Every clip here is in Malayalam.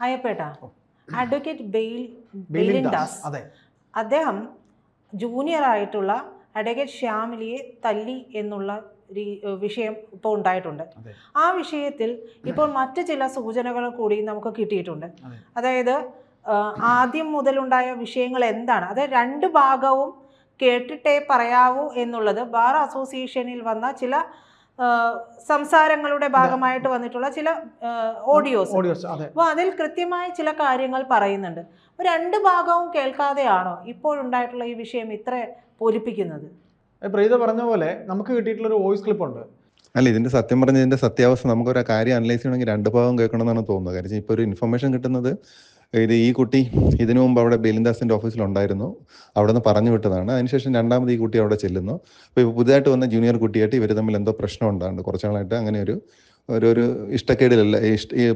അയ്യപ്പേട്ട അഡ്വക്കേറ്റ് ബെയിൽ ബെയിലിൻ ദാസ്. അതെ. അദ്ദേഹം ജൂനിയർ ആയിട്ടുള്ള അഡ്വക്കേറ്റ് ശ്യാമിലിയെ തല്ലി എന്നുള്ള വിഷയം ഇപ്പോൾ ഉണ്ടായിട്ടുണ്ട്. ആ വിഷയത്തിൽ ഇപ്പോൾ മറ്റു ചില സൂചനകൾ കൂടി നമുക്ക് കിട്ടിയിട്ടുണ്ട്. അതായത് ആദ്യം മുതലുണ്ടായ വിഷയങ്ങൾ എന്താണ്? അതായത് രണ്ട് ഭാഗവും കേട്ടിട്ടേ പറയാവൂ എന്നുള്ളത് ബാർ അസോസിയേഷനിൽ വന്ന ചില സംസാരങ്ങളുടെ ഭാഗമായിട്ട് വന്നിട്ടുള്ള ചില ഓഡിയോസ് അപ്പോൾ അതിൽ കൃത്യമായി ചില കാര്യങ്ങൾ പറയുന്നുണ്ട്. രണ്ട് ഭാഗവും കേൾക്കാതെയാണോ ഇപ്പോഴുണ്ടായിട്ടുള്ള ഈ വിഷയം ഇത്ര പൊലിപ്പിക്കുന്നത്? പ്രീത പറഞ്ഞ പോലെ നമുക്ക് കിട്ടിയിട്ടുള്ള ഒരു വോയിസ് ക്ലിപ്പ് ഉണ്ട്. അല്ല ഇതിന്റെ സത്യം പറഞ്ഞ ഇതിന്റെ സത്യാവസ്ഥ നമുക്ക് ഒരു കാര്യം അനലൈസ് ചെയ്യണമെങ്കിൽ രണ്ട് ഭാഗം കേൾക്കണം കേൾക്കണമെന്നാണ് തോന്നുന്നത്. കാര്യം ഇപ്പോൾ ഒരു ഇൻഫർമേഷൻ കിട്ടുന്നത് ഇത് ഈ കുട്ടി ഇതിനു മുമ്പ് അവിടെ ബെലിൻദാസിന്റെ ഓഫീസിലുണ്ടായിരുന്നു അവിടെ നിന്ന് പറഞ്ഞു വിട്ടതാണ്. അതിനുശേഷം രണ്ടാമത് ഈ കുട്ടി അവിടെ ചെല്ലുന്നു. അപ്പോൾ ഇപ്പോൾ പുതുതായിട്ട് വന്ന ജൂനിയർ കുട്ടിയായിട്ട് ഇവർ തമ്മിൽ എന്തോ പ്രശ്നം ഉണ്ടാകുന്നുണ്ട്. കുറച്ച് നാളായിട്ട് അങ്ങനെ ഒരു ഒരു ഒരു ഇഷ്ടക്കേടിലല്ല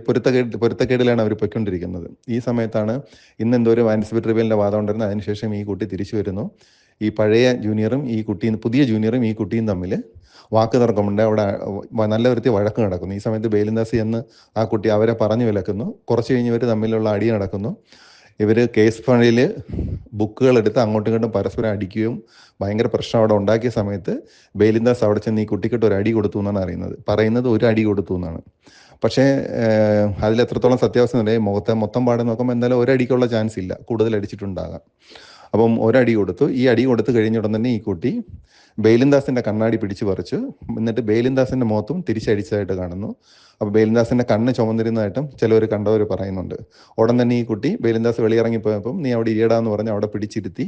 പൊരുത്തക്കേട് പൊരുത്തക്കേടിലാണ് അവർ പൊയ്ക്കൊണ്ടിരിക്കുന്നത്. ഈ സമയത്താണ് ഇന്ന് എന്തോ ഒരു മാനസിക ട്രിബ്യൂലിന്റെ വാദം ഉണ്ടായിരുന്നു അതിനുശേഷം ഈ കുട്ടി തിരിച്ചു വരുന്നു. ഈ പഴയ ജൂനിയറും ഈ കുട്ടിയും പുതിയ ജൂനിയറും ഈ കുട്ടിയും തമ്മിൽ വാക്ക് തർക്കമുണ്ട്. അവിടെ നല്ല വൃത്തി വഴക്ക് നടക്കുന്നു. ഈ സമയത്ത് ബേലിന്ദാസി എന്ന് ആ കുട്ടി അവരെ പറഞ്ഞു വിലക്കുന്നു. കുറച്ച് കഴിഞ്ഞ് ഇവർ തമ്മിലുള്ള അടി നടക്കുന്നു. ഇവർ കേസ് ഫണ്ടിൽ ബുക്കുകൾ എടുത്ത് അങ്ങോട്ടും ഇങ്ങോട്ടും പരസ്പരം അടിക്കുകയും ഭയങ്കര പ്രശ്നം അവിടെ ഉണ്ടാക്കിയ സമയത്ത് ബേലിന്ദാസ് അവിടെ ചെന്ന് ഈ കുട്ടിക്കിട്ട് ഒരു അടി കൊടുത്തു എന്നാണ് അറിയുന്നത്. പറയുന്നത് ഒരു അടി കൊടുത്തു എന്നാണ്. പക്ഷേ അതിലെത്രത്തോളം സത്യാവസ്ഥ മുഖത്തെ മൊത്തം പാടെ നോക്കുമ്പോൾ എന്തായാലും ഒരടിക്കുള്ള ചാൻസ് ഇല്ല. കൂടുതൽ അടിച്ചിട്ടുണ്ടാകാം. അപ്പം ഒരടി കൊടുത്തു. ഈ അടി കൊടുത്തു കഴിഞ്ഞ ഉടൻ തന്നെ ഈ കുട്ടി ബേലിൻദാസിന്റെ കണ്ണാടി പിടിച്ചു പറിച്ചു. എന്നിട്ട് ബേലിൻദാസിന്റെ മുഖത്തും തിരിച്ചടിച്ചതായിട്ട് കാണുന്നു. അപ്പോൾ ബേലിൻദാസിന്റെ കണ്ണ് ചുമന്നിരുന്നതായിട്ടും ചിലവർ കണ്ടവർ പറയുന്നുണ്ട്. ഉടൻ തന്നെ ഈ കുട്ടി ബെയിലിൻദാസ് വെളിയിറങ്ങിപ്പോയപ്പം നീ അവിടെ ഇരിയടാന്ന് പറഞ്ഞ് അവിടെ പിടിച്ചിരുത്തി.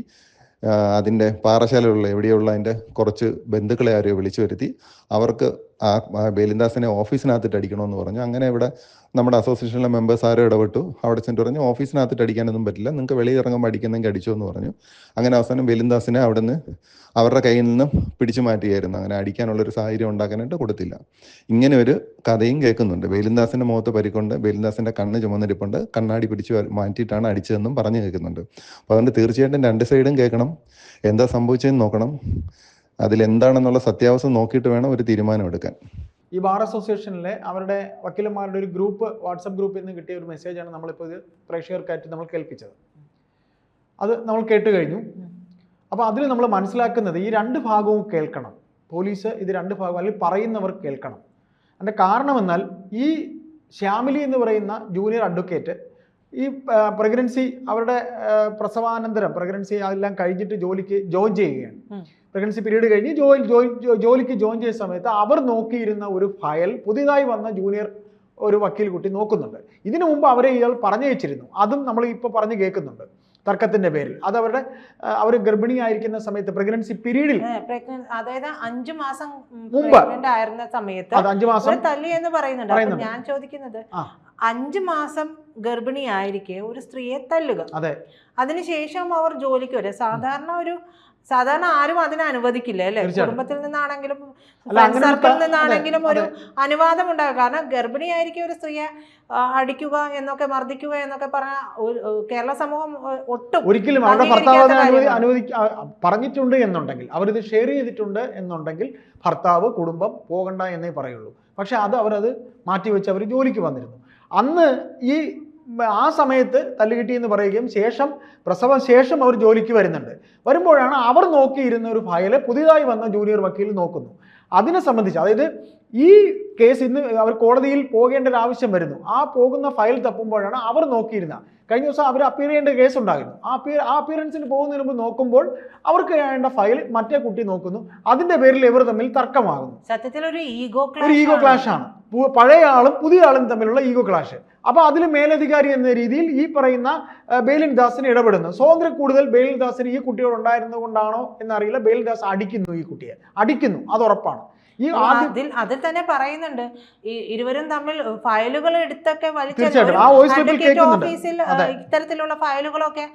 അതിന്റെ പാറശാലയുള്ള എവിടെയുള്ള അതിന്റെ കുറച്ച് ബന്ധുക്കളെ ആരെയോ വിളിച്ചു വരുത്തി. അവർക്ക് ആ ബേലിന്ദാസിനെ ഓഫീസിനകത്തിട്ട് അടിക്കണമെന്ന് പറഞ്ഞു. അങ്ങനെ ഇവിടെ നമ്മുടെ അസോസിയേഷനിലെ മെമ്പേഴ്സ് ആരോ ഇടപെട്ടു. അവിടെ ചെന്നിട്ട് പറഞ്ഞു ഓഫീസിനകത്തിട്ട് അടിക്കാനൊന്നും പറ്റില്ല. നിങ്ങൾക്ക് വെളിയിൽ ഇറങ്ങുമ്പോൾ അടിക്കുന്നെങ്കിൽ അടിച്ചോ എന്ന് പറഞ്ഞു. അങ്ങനെ അവസാനം ബേലിൻദാസിനെ അവിടെ നിന്ന് അവരുടെ കയ്യിൽ നിന്നും പിടിച്ചു മാറ്റിയായിരുന്നു. അങ്ങനെ അടിക്കാനുള്ള ഒരു സാഹചര്യം ഉണ്ടാക്കാനായിട്ട് കൊടുത്തില്ല. ഇങ്ങനെ ഒരു കഥയും കേൾക്കുന്നുണ്ട്. ബേലിന്ദാസിന്റെ മുഖത്ത് പരിക്കൊണ്ട് ബേലിന്ദാസിന്റെ കണ്ണ് ചുമന്നിരിപ്പുണ്ട്. കണ്ണാടി പിടിച്ചു മാറ്റിയിട്ടാണ് അടിച്ചതെന്നും പറഞ്ഞു കേൾക്കുന്നുണ്ട്. അപ്പോൾ അതുകൊണ്ട് തീർച്ചയായിട്ടും രണ്ട് സൈഡും കേൾക്കണം. എന്താ സംഭവിച്ചതെന്ന് നോക്കണം. അതിലെന്താണെന്നുള്ള സത്യാവസ്ഥ നോക്കിയിട്ട് വേണം ഒരു തീരുമാനം എടുക്കാൻ. ഈ ബാർ അസോസിയേഷനിലെ അവരുടെ വക്കീലന്മാരുടെ ഒരു ഗ്രൂപ്പ് വാട്സപ്പ് ഗ്രൂപ്പിൽ നിന്ന് കിട്ടിയ ഒരു മെസ്സേജാണ് നമ്മളിപ്പോൾ ഇത് പ്രേക്ഷകർക്കായിട്ട് നമ്മൾ കേൾപ്പിച്ചത്. അത് നമ്മൾ കേട്ട് കഴിഞ്ഞു. അപ്പോൾ അതിൽ നമ്മൾ മനസ്സിലാക്കുന്നത് ഈ രണ്ട് ഭാഗവും കേൾക്കണം. പോലീസ് ഇത് രണ്ട് ഭാഗം അല്ലെങ്കിൽ പറയുന്നവർ കേൾക്കണം. അതിന്റെ കാരണം എന്നാൽ ഈ ശ്യാമിലി എന്ന് പറയുന്ന ജൂനിയർ അഡ്വക്കേറ്റ് ഈ പ്രഗ്നൻസി അവരുടെ പ്രസവാനന്തരം പ്രഗ്നൻസി അതെല്ലാം കഴിഞ്ഞിട്ട് ജോലിക്ക് ജോയിൻ ചെയ്യുകയാണ്. പ്രഗ്നൻസി പീരീഡ് കഴിഞ്ഞ് ജോലി ജോലിക്ക് ജോയിൻ ചെയ്ത സമയത്ത് അവർ നോക്കിയിരുന്ന ഒരു ഫയൽ പുതിയതായി വന്ന ജൂനിയർ ഒരു വക്കീൽ കുട്ടി നോക്കുന്നുണ്ട്. ഇതിനു മുമ്പ് അവരെ ഇയാൾ പറഞ്ഞു വെച്ചിരുന്നു അതും നമ്മൾ ഇപ്പോൾ പറഞ്ഞു കേൾക്കുന്നുണ്ട്. തർക്കത്തിന്റെ പേരിൽ. അത് അവരുടെ അവർ ഗർഭിണിയായിരിക്കുന്ന സമയത്ത് പ്രഗ്നൻസി പീരീഡിൽ അതായത് അഞ്ചു മാസം മുമ്പ്. ആയിരുന്ന സമയത്ത് അഞ്ചു മാസം തല്ലി എന്ന് പറയുന്നുണ്ട്. ഞാൻ ചോദിക്കുന്നത്. അഞ്ചു മാസം ഗർഭിണിയായിരിക്കെ ഒരു സ്ത്രീയെ തല്ലുക. അതെ. അതിനുശേഷം അവർ ജോലിക്ക് വരെ സാധാരണ ഒരു സാധാരണ ആരും അതിനെ അനുവദിക്കില്ല അല്ലെ? കുടുംബത്തിൽ നിന്നാണെങ്കിലും സർക്കിളിൽ നിന്നാണെങ്കിലും ഒരു അനുവാദം ഉണ്ടാകും കാരണം ഗർഭിണിയായിരിക്കും ഒരു സ്ത്രീയെ അടിക്കുക എന്നൊക്കെ മർദ്ദിക്കുക എന്നൊക്കെ പറഞ്ഞ കേരള സമൂഹം ഒട്ടും ഒരിക്കലും അവരുടെ ഭർത്താവ് അനുവദി പറഞ്ഞിട്ടുണ്ട് എന്നുണ്ടെങ്കിൽ അവരിത് ഷെയർ ചെയ്തിട്ടുണ്ട് എന്നുണ്ടെങ്കിൽ ഭർത്താവ് കുടുംബം പോകണ്ട എന്നേ പറയുള്ളൂ. പക്ഷെ അത് അവരത് മാറ്റിവെച്ച് അവർ ജോലിക്ക് വന്നിരുന്നു. അന്ന് ഈ ആ സമയത്ത് തല്ലുകിട്ടി എന്ന് പറയുകയും ശേഷം പ്രസവം ശേഷം അവർ ജോലിക്ക് വരുന്നുണ്ട്. വരുമ്പോഴാണ് അവർ നോക്കിയിരുന്ന ഒരു ഫയൽ പുതിയതായി വന്ന ജൂനിയർ വക്കീൽ നോക്കുന്നു. അതിനെ സംബന്ധിച്ച് അതായത് ഈ കേസ് ഇന്ന് അവർ കോടതിയിൽ പോകേണ്ട ഒരു ആവശ്യം വരുന്നു. ആ പോകുന്ന ഫയൽ തപ്പുമ്പോഴാണ് അവർ നോക്കിയിരുന്ന കഴിഞ്ഞ ദിവസം അവർ അപ്പീർ ചെയ്യേണ്ട കേസ് ഉണ്ടായിരുന്നു. ആ അപ്പീർ ആ അപ്പീറൻസിന് പോകുന്നതിന് മുമ്പ് നോക്കുമ്പോൾ അവർക്ക് വേണ്ട ഫയൽ മറ്റേ കുട്ടി നോക്കുന്നു. അതിന്റെ പേരിൽ ഇവർ തമ്മിൽ തർക്കമാകുന്നു. സത്യത്തിൽ ഒരു ഈഗോ ഒരു ഈഗോ ക്ലാഷ് ആണ്. പഴയ ആളും പുതിയ ആളും തമ്മിലുള്ള ഈഗോ ക്ലാഷ് അപ്പൊ അതിൽ മേലധികാരി എന്ന രീതിയിൽ ഈ പറയുന്ന ബേലിൻ ദാസിന് ഇടപെടുന്നു. സ്വാതന്ത്ര്യം കൂടുതൽ ബേലിൻ ദാസിന് ഈ കുട്ടിയോട് ഉണ്ടായിരുന്നത് കൊണ്ടാണോ എന്നറിയില്ല. ബേലിൻ ദാസ് അടിക്കുന്നു ഈ കുട്ടിയെ. അടിക്കുന്നു. അത് ഉറപ്പാണ്. ഈ അതിൽ അതിൽ തന്നെ പറയുന്നുണ്ട്. ഈ ഇരുവരും തമ്മിൽ ഫയലുകൾ എടുത്തൊക്കെ വലിച്ചു. ഓഫീസിൽ ഇത്തരത്തിലുള്ള ഫയലുകളൊക്കെ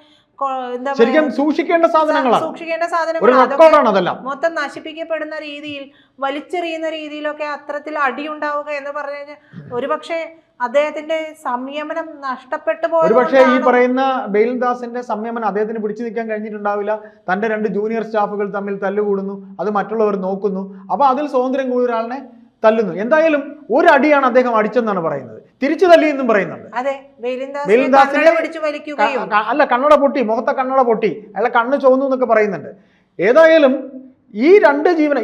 ശരിക്കും സൂക്ഷിക്കേണ്ട സാധനങ്ങളാണ്. സൂക്ഷിക്കേണ്ട സാധനങ്ങൾ മൊത്തം നശിപ്പിക്കപ്പെടുന്ന രീതിയിൽ വലിച്ചെറിയുന്ന രീതിയിലൊക്കെ അത്തരത്തിൽ അടിയുണ്ടാവുക എന്ന് പറഞ്ഞു കഴിഞ്ഞാൽ ഒരുപക്ഷെ അദ്ദേഹത്തിന്റെ സംയമനം നഷ്ടപ്പെട്ടു പോയി ഒരുപക്ഷെ ഈ പറയുന്ന ബെയിൽദാസിന്റെ സംയമനം അദ്ദേഹത്തിന് പിടിച്ചു നിൽക്കാൻ കഴിഞ്ഞിട്ടുണ്ടാവില്ല. തന്റെ രണ്ട് ജൂനിയർ സ്റ്റാഫുകൾ തമ്മിൽ തല്ലുകൂടുന്നു. അത് മറ്റുള്ളവർ നോക്കുന്നു. അപ്പൊ അതിൽ സ്വാതന്ത്ര്യം കൂടുതൽ ഒരാളിനെ തല്ലുന്നു. എന്തായാലും ഒരു അടിയാണ് അദ്ദേഹം അടിച്ചെന്നാണ് പറയുന്നത്. തിരിച്ചു തല്ലി എന്നും പറയുന്നുണ്ട്. ബെയിലിൻദാസിനെ അല്ല കണ്ണട പൊട്ടി മുഖത്തെ കണ്ണട പൊട്ടി. അല്ല കണ്ണ് ചോന്നു എന്നൊക്കെ പറയുന്നുണ്ട്. ഏതായാലും ഈ രണ്ട് ജീവന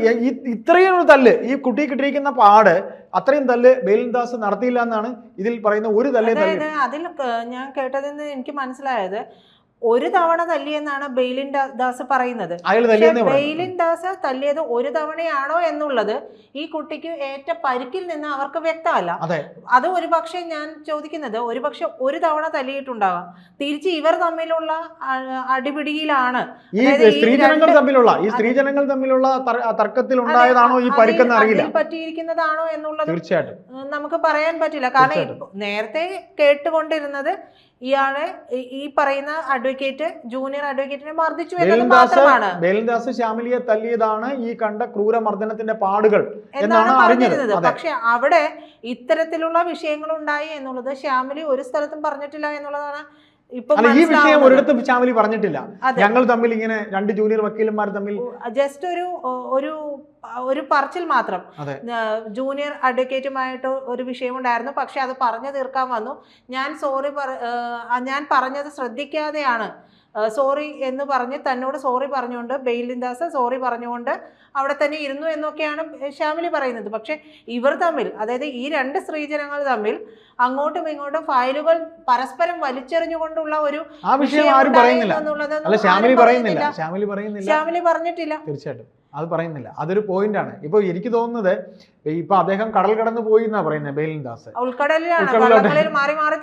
ഇത്രയും ഒരു തല്ല് ഈ കുട്ടി കിട്ടിയിരിക്കുന്ന പാട് അത്രയും തല്ല് ബേലിൻദാസ് നടത്തിയില്ല എന്നാണ് ഇതിൽ പറയുന്ന ഒരു തല്ലേ തല്ല്. അതിൽ ഞാൻ കേട്ടതിൽ നിന്ന് എനിക്ക് മനസ്സിലായത് ഒരു തവണ തല്ലിയെന്നാണ് ബെയിലിൻ ദാസ് പറയുന്നത്. ബെയിലിൻ ദാസ് തല്ലിയത് ഒരു തവണയാണോ എന്നുള്ളത് ഈ കുട്ടിക്ക് ഏറ്റ പരിക്കിൽ നിന്ന് അവർക്ക് വ്യക്തമല്ല. അതെ. അത് ഒരു പക്ഷേ ഞാൻ ചോദിക്കുന്നത് ഒരു പക്ഷെ ഒരു തവണ തല്ലിയിട്ടുണ്ടാവാം തിരിച്ച് ഇവർ തമ്മിലുള്ള അടിപിടിയിലാണ്. ഈ സ്ത്രീജനങ്ങൾ തമ്മിലുള്ള ഈ സ്ത്രീജനങ്ങൾ തമ്മിലുള്ള തർക്കത്തിൽ ഉണ്ടായതാണോ ഈ പരിക്കെന്ന് അറിയില്ല. പറ്റിയിരിക്കുന്നതാണോ എന്നുള്ളത് തീർച്ചയായിട്ടും. നമുക്ക് പറയാൻ പറ്റില്ല. കാരണം നേരത്തെ കേട്ടുകൊണ്ടിരുന്നത് ഇയാളെ ഈ- പറയുന്ന പറയുന്ന അഡ്വക്കേറ്റ് ജൂനിയർ അഡ്വക്കേറ്റിനെ മർദ്ദിച്ചു എന്നത് മാത്രമാണ്. ശ്യാമിലിയെ തല്ലിയതാണ് ഈ കണ്ട ക്രൂരമർദ്ദനത്തിന്റെ പാടുകൾ എന്നാണ് പറഞ്ഞിരുന്നത്. പക്ഷെ അവിടെ ഇത്തരത്തിലുള്ള വിഷയങ്ങൾ ഉണ്ടായി എന്നുള്ളത് ശ്യാമിലി ഒരു സ്ഥലത്തും പറഞ്ഞിട്ടില്ല എന്നുള്ളതാണ് അല്ല ഈ വിഷയം. ഒരിടത്തും ശ്യാമിലി പറഞ്ഞിട്ടില്ല. ഞങ്ങൾ തമ്മിൽ ഇങ്ങനെ രണ്ട് ജൂനിയർ വക്കീലന്മാർ തമ്മിൽ ജസ്റ്റ് ഒരു ഒരു ഒരു പറച്ചിൽ മാത്രം. ജൂനിയർ അഡ്വക്കേറ്റുമായിട്ട് ഒരു വിഷയമുണ്ടായിരുന്നു. പക്ഷെ അത് പറഞ്ഞു തീർക്കാൻ വന്നു. ഞാൻ സോറി ഞാൻ പറഞ്ഞത് ശ്രദ്ധിക്കാതെയാണ്. സോറി എന്ന് പറഞ്ഞ് തന്നോട് സോറി പറഞ്ഞുകൊണ്ട് ബെയിലിൻദാസ് സോറി പറഞ്ഞുകൊണ്ട് അവിടെ തന്നെ ഇരുന്നു എന്നൊക്കെയാണ് ശ്യാമിലി പറയുന്നത്. പക്ഷേ ഇവർ തമ്മിൽ അതായത് ഈ രണ്ട് സ്ത്രീജനങ്ങൾ തമ്മിൽ അങ്ങോട്ടും ഇങ്ങോട്ടും ഫയലുകൾ പരസ്പരം വലിച്ചെറിഞ്ഞുകൊണ്ടുള്ള ഒരു വിഷയം ആരും പറയുന്നില്ല. ശ്യാമിലി പറയുന്നില്ല. ശ്യാമിലി പറഞ്ഞിട്ടില്ല. തീർച്ചയായിട്ടും. അത് പറയുന്നില്ല. അതൊരു പോയിന്റ് ആണ്. ഇപ്പൊ എനിക്ക് തോന്നുന്നത് ഇപ്പൊ അദ്ദേഹം കടൽ കടന്നു പോയി എന്നാ പറയുന്നത് ബേലിൻദാസ്. മാറി മാറി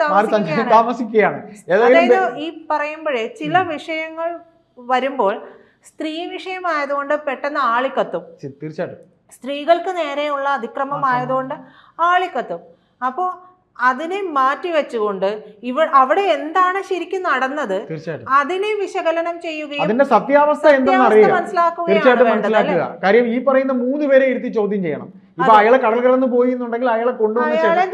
താമസിക്കുകയാണ്. അതായത് ഈ പറയുമ്പോഴേ ചില വിഷയങ്ങൾ വരുമ്പോൾ സ്ത്രീ വിഷയമായതുകൊണ്ട് പെട്ടെന്ന് ആളിക്കത്തും. തീർച്ചയായിട്ടും. സ്ത്രീകൾക്ക് നേരെയുള്ള അതിക്രമം ആയതുകൊണ്ട് ആളിക്കത്തും. അപ്പോൾ അതിനെ മാറ്റി വെച്ചുകൊണ്ട് ഇവ അവിടെ എന്താണ് ശരിക്കും നടന്നത്? അതിനെ വിശകലനം ചെയ്യുകയും അതിന്റെ സത്യാവസ്ഥ എന്താണെന്ന് അറിയുക. തീർച്ചയായിട്ടും മനസ്സിലാക്കുക. കാര്യം ഈ പറയുന്ന മൂന്ന് പേരെ ഇരുത്തി ചോദ്യം ചെയ്യണം. ഇപ്പൊ. അയാളെ കടൽ കടന്ന് പോയി എന്നുണ്ടെങ്കിൽ അയാളെ കൊണ്ടുവന്ന് അയാളെ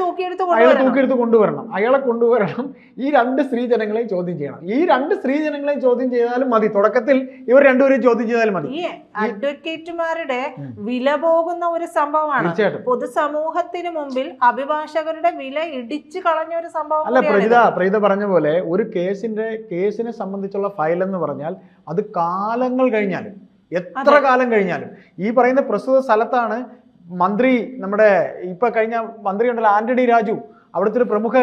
തൂക്കിയെടുത്ത് കൊണ്ടുവരണം. അയാളെ കൊണ്ടുവരണം. ഈ രണ്ട് സ്ത്രീ ജനങ്ങളെയും ചോദ്യം ചെയ്യണം. ഈ രണ്ട് സ്ത്രീ ജനങ്ങളെയും ചോദ്യം ചെയ്താലും മതി. തുടക്കത്തിൽ ഇവർ രണ്ടുപേരെയും ചോദ്യം ചെയ്താലും മതി. അഡ്വക്കേറ്റുമാരുടെ വില പോകുന്ന ഒരു സംഭവമാണ്. പൊതുസമൂഹത്തിന് മുമ്പിൽ അഭിഭാഷകരുടെ വില ഇടിച്ചു കളഞ്ഞ ഒരു സംഭവം അല്ല പ്രീത പ്രീത പ്രജിത പറഞ്ഞ പോലെ ഒരു കേസിന്റെ കേസിനെ സംബന്ധിച്ചുള്ള ഫയൽ എന്ന് പറഞ്ഞാൽ അത് കാലങ്ങൾ കഴിഞ്ഞാലും എത്ര കാലം കഴിഞ്ഞാലും ഈ പറയുന്ന പ്രസ്തുത സ്ഥലത്താണ് മന്ത്രി നമ്മുടെ ഇപ്പൊ കഴിഞ്ഞ മന്ത്രി ഉണ്ടല്ലോ ആന്റണി രാജു. അവിടുത്തെ ഒരു പ്രമുഖ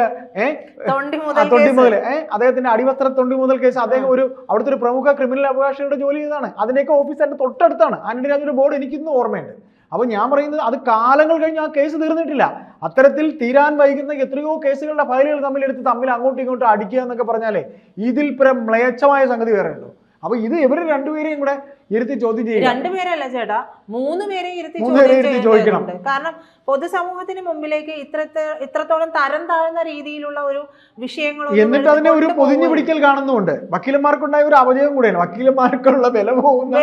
തൊണ്ടി മുതൽ അദ്ദേഹത്തിന്റെ അടിവസ്ത്ര തൊണ്ടി മുതൽ കേസ്. അദ്ദേഹം ഒരു അവിടുത്തെ ഒരു പ്രമുഖ ക്രിമിനൽ അവകാശിയുടെ ജോലി ചെയ്തതാണ്. അതിന്റെയൊക്കെ ഓഫീസ് അതിന്റെ തൊട്ടടുത്താണ്. ആന്റണി രാജുവിന്റെ ബോർഡ് എനിക്കിന്ന് ഓർമ്മയുണ്ട്. അപ്പോൾ ഞാൻ പറയുന്നത് അത് കാലങ്ങൾ കഴിഞ്ഞ് ആ കേസ് തീർന്നിട്ടില്ല. അത്തരത്തിൽ തീരാൻ വൈകുന്ന എത്രയോ കേസുകളുടെ ഫയലുകൾ തമ്മിൽ എടുത്ത് തമ്മിൽ അങ്ങോട്ടും ഇങ്ങോട്ടും അടിക്കുക എന്നൊക്കെ പറഞ്ഞാലേ ഇതിൽ പരം മ്ലേച്ഛമായ സംഗതി വേറെ ഉണ്ടോ? അപ്പൊ ഇത് ഇവർ രണ്ടുപേരെയും കൂടെ ഇരുത്തി ചോദ്യം ചെയ്യും രണ്ടുപേരല്ല ചേട്ടാ. മൂന്ന് പേരെയും ഇരുത്തി ചോദ്യം ചോദിക്കണം. കാരണം പൊതുസമൂഹത്തിന് മുമ്പിലേക്ക് ഇത്രത്തെ ഇത്രത്തോളം തരം താഴ്ന്ന രീതിയിലുള്ള ഒരു വിഷയങ്ങൾ എന്നിട്ട് അതിനെ ഒരു പൊതിഞ്ഞു. പിടിക്കൽ കാണുന്നുണ്ട് വക്കീലന്മാർക്കുണ്ടായ ഒരു അപജയം കൂടെയാണ്. വക്കീലന്മാർക്കുള്ള വില പോകുന്ന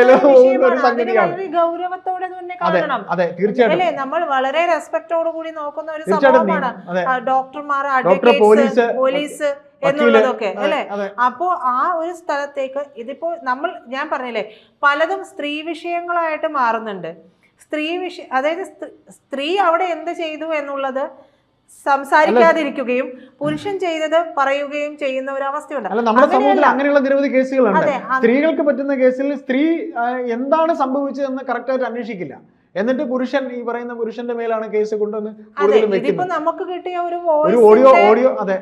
വില പോകുന്ന ഒരു സംഗതിയാണ്. ഗൗരവത്തോടെ തന്നെ കാണണം. അതെ തീർച്ചയായിട്ടും. അല്ലേ? നമ്മൾ വളരെ റെസ്പെക്ടോട് കൂടി നോക്കുന്ന ഒരു സംഭവമാണ് ഡോക്ടർമാർ ഡോക്ടർ പോലീസ് പോലീസ് എന്നുള്ളതൊക്കെ അല്ലെ? അപ്പോ ആ ഒരു സ്ഥലത്തേക്ക് ഇതിപ്പോ നമ്മൾ ഞാൻ പറഞ്ഞില്ലേ പലതും സ്ത്രീ വിഷയങ്ങളായിട്ട് മാറുന്നുണ്ട്. സ്ത്രീ വിഷയ അതായത് സ്ത്രീ- സ്ത്രീ അവിടെ എന്ത് ചെയ്തു എന്നുള്ളത് സംസാരിക്കാതിരിക്കുകയും പുരുഷൻ ചെയ്തത് പറയുകയും ചെയ്യുന്ന ഒരു അവസ്ഥയുണ്ട്. അല്ല നമ്മുടെ സമൂഹത്തിൽ അങ്ങനെയുള്ള നിരവധി കേസുകളുണ്ട്. സ്ത്രീകൾക്ക് പറ്റുന്ന കേസിൽ സ്ത്രീ എന്താണ് സംഭവിച്ചതെന്ന് കറക്റ്റായിട്ട് അന്വേഷിക്കില്ല. എന്നിട്ട് പുരുഷൻ ഈ പറയുന്ന പുരുഷന്റെ മേലാണ് കേസ് കൊണ്ടുവന്ന് നമുക്ക് കിട്ടിയ ഒരു ഓഡിയോ ഓഡിയോ അതെ.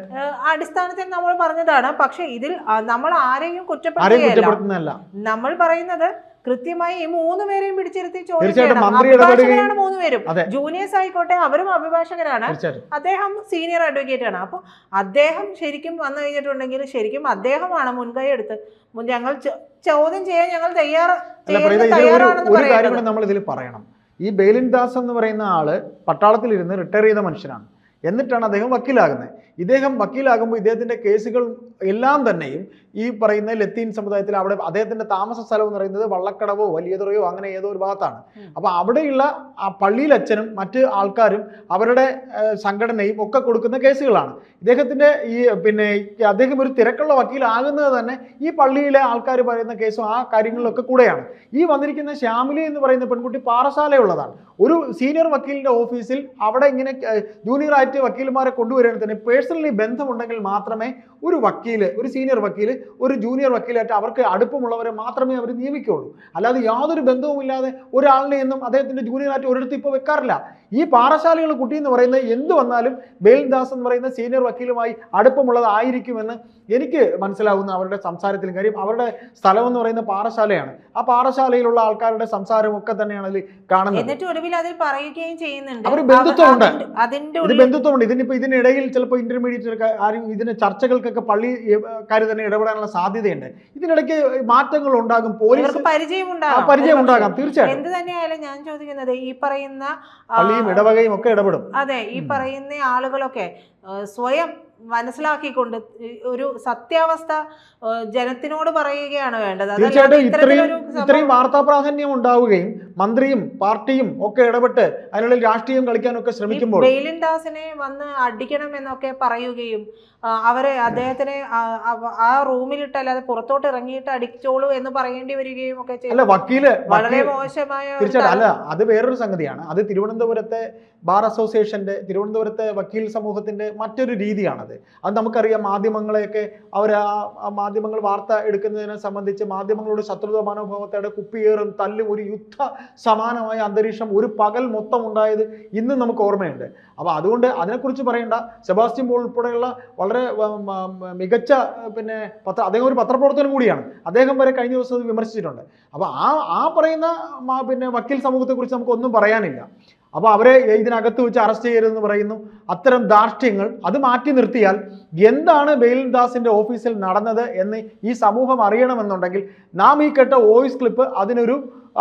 അടിസ്ഥാനത്തിൽ നമ്മൾ പറഞ്ഞതാണ്. പക്ഷെ ഇതിൽ നമ്മൾ ആരെയും കുറ്റപ്പെടുത്തുന്നതല്ല. നമ്മൾ പറയുന്നത് കൃത്യമായി ഈ മൂന്ന് പേരെയും പിടിച്ചിരുത്തി അഭിഭാഷകരാണ് മൂന്ന് പേരും. ജൂനിയേഴ്സ് ആയിക്കോട്ടെ അവരും അഭിഭാഷകരാണ്. അദ്ദേഹം സീനിയർ അഡ്വക്കേറ്റ് ആണ്. അപ്പോൾ അദ്ദേഹം ശരിക്കും വന്നു കഴിഞ്ഞിട്ടുണ്ടെങ്കിൽ ശരിക്കും അദ്ദേഹമാണ് മുൻകൈ എടുത്ത് ഞങ്ങൾ ചോദ്യം ചെയ്യാൻ ഞങ്ങൾ തയ്യാർ തയ്യാറാണെന്ന് പറയുന്നത്. നമ്മൾ ഇതിൽ പറയണം. ഈ ബെയിലിൻ ദാസ് എന്ന് പറയുന്ന ആൾ പട്ടാളത്തിലിരുന്ന് റിട്ടയർ ചെയ്ത മനുഷ്യനാണ്. എന്നിട്ടാണ് അദ്ദേഹം വക്കീലാകുന്നത്. ഇദ്ദേഹം വക്കീലാകുമ്പോൾ ഇദ്ദേഹത്തിന്റെ കേസുകൾ എല്ലാം തന്നെയും ഈ പറയുന്ന ലത്തീൻ സമുദായത്തിൽ അവിടെ അദ്ദേഹത്തിന്റെ താമസ സ്ഥലം എന്ന് പറയുന്നത് വള്ളക്കടവോ വലിയതുറയോ അങ്ങനെ ഏതോ ഒരു ഭാഗത്താണ്. അപ്പോൾ അവിടെയുള്ള ആ പള്ളിയിലച്ഛനും മറ്റ് ആൾക്കാരും അവരുടെ സംഘടനയും ഒക്കെ കൊടുക്കുന്ന കേസുകളാണ്. ഇദ്ദേഹത്തിന്റെ ഈ പിന്നെ അദ്ദേഹം ഒരു തിരക്കുള്ള വക്കീലാകുന്നത് തന്നെ ഈ പള്ളിയിലെ ആൾക്കാർ പറയുന്ന കേസും ആ കാര്യങ്ങളിലൊക്കെ കൂടെയാണ്. ഈ വന്നിരിക്കുന്ന ശ്യാമിലി എന്ന് പറയുന്ന പെൺകുട്ടി പാറശാലയുള്ളതാണ്. ഒരു സീനിയർ വക്കീലിന്റെ ഓഫീസിൽ അവിടെ ഇങ്ങനെ ജൂനിയർ ആയിട്ട് വക്കീൽമാരെ കൊണ്ടുവരികയാണെങ്കിൽ തന്നെ പേഴ്സണലി ബന്ധമുണ്ടെങ്കിൽ മാത്രമേ ഒരു വക്കീൽ ഒരു സീനിയർ വക്കീൽ ഒരു ജൂനിയർ വക്കീലായിട്ട് അവർക്ക് അടുപ്പമുള്ളവരെ മാത്രമേ അവർ നിയമിക്കുകയുള്ളൂ. അല്ലാതെ യാതൊരു ബന്ധവുമില്ലാതെ ഒരാളിനെ എന്നും അദ്ദേഹത്തിന്റെ ജൂനിയറായിട്ട് ഒരിടത്ത് ഇപ്പോൾ വെക്കാറില്ല. ഈ പാറശാലകൾ കുട്ടി എന്ന് പറയുന്നത് എന്ത് വന്നാലും ബേൽദാസ് എന്ന് പറയുന്ന സീനിയർ വക്കീലുമായി അടുപ്പമുള്ളതായിരിക്കുമെന്ന് എനിക്ക് മനസ്സിലാവുന്ന അവരുടെ സംസാരത്തിലും കാര്യം അവരുടെ സ്ഥലം എന്ന് പറയുന്ന പാറശാലയാണ്. ആ പാറശാലയിലുള്ള ആൾക്കാരുടെ സംസാരമൊക്കെ ഒക്കെ തന്നെയാണ് അതിൽ കാണുന്നത്. എന്നിട്ട് ഒടുവിൽ അതിൽ പറയുകയും ചെയ്യുന്നുണ്ട്. അവർ ബന്ധുത്വമുണ്ട്. അതിന്റെ- അതിന്റെ ഇതിനിപ്പോൾ ഇതിനിടയിൽ ചിലപ്പോൾ ഇന്റർമീഡിയറ്റ് ആരും ഇതിന് ചർച്ചകൾക്കൊക്കെ പള്ളി കാര്യം തന്നെ ഇടപെടാനുള്ള സാധ്യതയുണ്ട്. ഇതിനിടയ്ക്ക് മാറ്റങ്ങൾ ഉണ്ടാകും പോലീസ് പരിചയം ഉണ്ടാകും. പരിചയം. ഉണ്ടാകാം. തീർച്ചയായിട്ടും. എന്ത് തന്നെയായാലും ഞാൻ ചോദിക്കുന്നത് ഈ പറയുന്ന പള്ളിയും ഇടവകയും ഒക്കെ ഇടപെടും. അതെ ഈ പറയുന്ന ആളുകളൊക്കെ സ്വയം മനസ്സിലാക്കിക്കൊണ്ട് ഒരു സത്യാവസ്ഥ ജനത്തിനോട് പറയുകയാണ് വേണ്ടത്. തീർച്ചയായിട്ടും ഇത്രയും ഇത്രയും വാർത്താ പ്രാധാന്യം ഉണ്ടാവുകയും മന്ത്രിയും പാർട്ടിയും ഒക്കെ ഇടപെട്ട് അതിനുള്ളിൽ രാഷ്ട്രീയം കളിക്കാനൊക്കെ ശ്രമിക്കുമ്പോൾ ബെയിലിൻ ദാസിനെ വന്ന് അടിക്കണം എന്നൊക്കെ പറയുകയും അവരെ അദ്ദേഹത്തിനെ ആ, റൂമിലിട്ട് അല്ലാതെ പുറത്തോട്ട് ഇറങ്ങിയിട്ട് അടിച്ചോളൂ എന്ന് പറയേണ്ടി വരികയും ഒക്കെ അല്ല ചെയ്തു വക്കീൽ വളരെ മോശമായ തീർച്ചയായിട്ടും അല്ല അത് വേറൊരു സംഗതിയാണ്. അത് തിരുവനന്തപുരത്തെ ബാർ അസോസിയേഷന്റെ തിരുവനന്തപുരത്തെ വക്കീൽ സമൂഹത്തിന്റെ മറ്റൊരു രീതിയാണത് അത് നമുക്കറിയാം മാധ്യമങ്ങളെയൊക്കെ അവർ ആ മാധ്യമങ്ങൾ വാർത്ത എടുക്കുന്നതിനെ സംബന്ധിച്ച് മാധ്യമങ്ങളോട് ശത്രുത മനോഭാവത്തോടെ കുപ്പിയേറും തല്ലും ഒരു യുദ്ധ സമാനമായ അന്തരീക്ഷം ഒരു പകൽ മൊത്തം ഉണ്ടായത് ഇന്നും നമുക്ക് ഓർമ്മയുണ്ട്. അപ്പോൾ അതുകൊണ്ട് അതിനെക്കുറിച്ച് പറയേണ്ട. സെബാസ്റ്റ്യൻ പോൾ ഉൾപ്പെടെയുള്ള വളരെ മികച്ച പിന്നെ പത്ര അദ്ദേഹം ഒരു പത്രപ്രവർത്തനം കൂടിയാണ്. അദ്ദേഹം വരെ കഴിഞ്ഞ ദിവസം വിമർശിച്ചിട്ടുണ്ട്. അപ്പോൾ ആ ആ പറയുന്ന പിന്നെ വക്കീൽ സമൂഹത്തെക്കുറിച്ച് നമുക്ക് ഒന്നും പറയാനില്ല. അപ്പോൾ അവരെ ഇതിനകത്ത് വെച്ച് അറസ്റ്റ് ചെയ്യരുതെന്ന് പറയുന്നു. അത്തരം ധാർഷ്ട്യങ്ങൾ അത് മാറ്റി നിർത്തിയാൽ എന്താണ് ബെയിൽദാസിന്റെ ഓഫീസിൽ നടന്നത് എന്ന് ഈ സമൂഹം അറിയണമെന്നുണ്ടെങ്കിൽ നാം ഈ കേട്ട വോയിസ് ക്ലിപ്പ് അതിനൊരു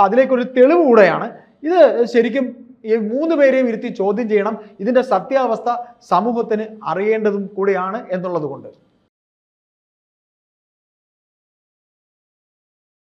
അതിലേക്കൊരു തെളിവ് കൂടെയാണ്. ഇത് ശരിക്കും ഈ മൂന്ന് പേരെയും ഇരുത്തി ചോദ്യം ചെയ്യണം. ഇതിന്റെ സത്യാവസ്ഥ സമൂഹത്തിന് അറിയേണ്ടതും കൂടിയാണ് എന്നുള്ളത് കൊണ്ട്.